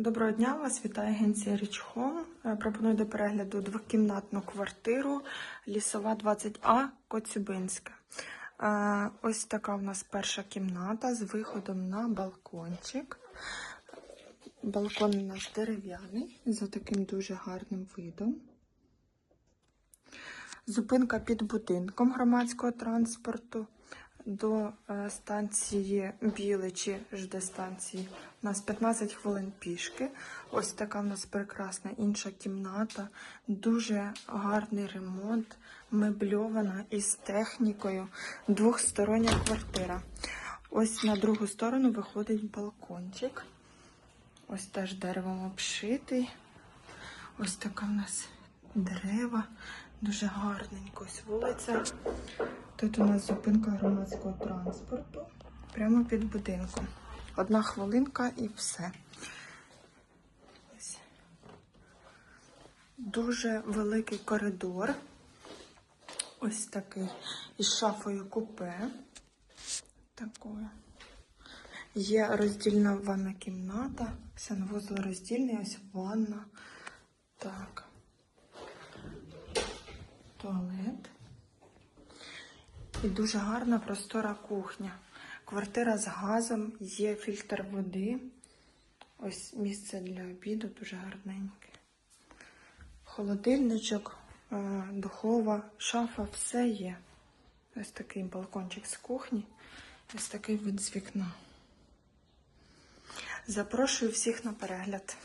Доброго дня, вас вітає агенція Rich Home. Е, Пропоную до перегляду двокімнатну квартиру Лісова 20А Коцюбинська. Е, Ось така у нас перша кімната з виходом на балкончик. Балкон у нас дерев'яний за таким дуже гарним видом. Зупинка під будинком громадського транспорту до е, станції Біличі, жде станції. У нас 15 хвилин пішки. Ось така в нас прекрасна інша кімната. Дуже гарний ремонт, мебльована із технікою. Двохстороння квартира. Ось на другу сторону виходить балкончик. Ось теж деревом обшитий. Ось така в нас дерева. Дуже гарненько. Ось вулиця. Тут у нас зупинка громадського транспорту. Прямо під будинком. Одна хвилинка і все. Дуже великий коридор. Ось такий. Із шафою купе. Такою. Є роздільна ванна кімната. Санвузол роздільний, ось ванна. Так. Туалет. І дуже гарна простора кухня. Квартира з газом, є фільтр води. Ось місце для обіду дуже гарненьке. Холодильничок, е, духова, шафа, все є. Ось такий балкончик з кухні, ось такий вид з вікна. Запрошую всіх на перегляд.